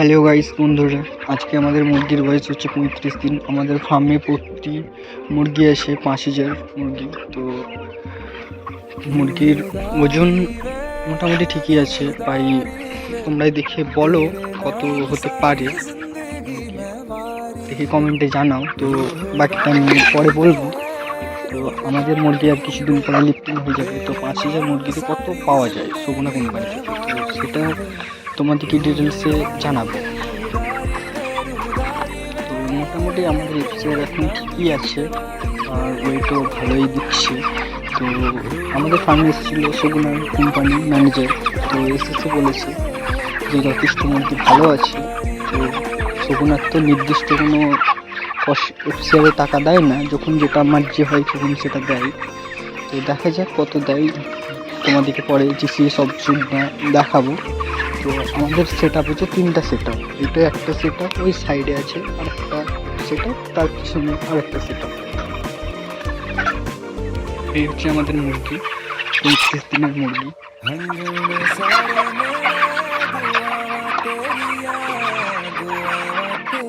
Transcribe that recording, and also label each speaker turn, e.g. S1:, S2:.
S1: Hello guys, বন্ধুরা, আজকে আমাদের মুরগির বয়স হচ্ছে পঁয়ত্রিশ দিন। আমাদের ফার্মে প্রতি মুরগি আসে পাঁচ হাজার মুরগি। তো মুরগির ওজন মোটামুটি ঠিকই আছে। প্রায় তোমরাই দেখে বলো কত হতে পারে। দেখে কমেন্টে জানাও। তো বাকিটা আমি পরে বলব। তো আমাদের মুরগি আর কিছুদিন পরে লিফটিং হয়ে যাবে। তো পাঁচ হাজার মুরগিতে কত পাওয়া যায়? শোভনা কোম্পানি সেটা তোমাদেরকে ডিটেলসে জানাব? তো মোটামুটি আমাদের এফসিআর এখন ঠিকই আছে, আর ওয়েটও ভালোই দিচ্ছে। তো আমাদের ফার্মে এসেছিল শগুনার কোম্পানি ম্যানেজার তো এসেছে বলেছে যে যথেষ্ট মধ্যে ভালো আছে। তো শগুনার তো নির্দিষ্ট কোনো এফসিআরে টাকা দেয় না, যখন যেটা আমার যে হয় তখন সেটা দেয়। তো দেখা যাক কত দেয়, তোমাদেরকে পরে জিসি সব সুবিধা দেখাবো। তো আমাদের সেট আপ হচ্ছে তিনটা সেট আপ এটা একটা সেট আপ ওই সাইডে আছে আর একটা সেট আপ তার পিছনে আর একটা সেট আপ এই হচ্ছে আমাদের মুরগি পঁয়ত্রিশ দিনের মুরগি।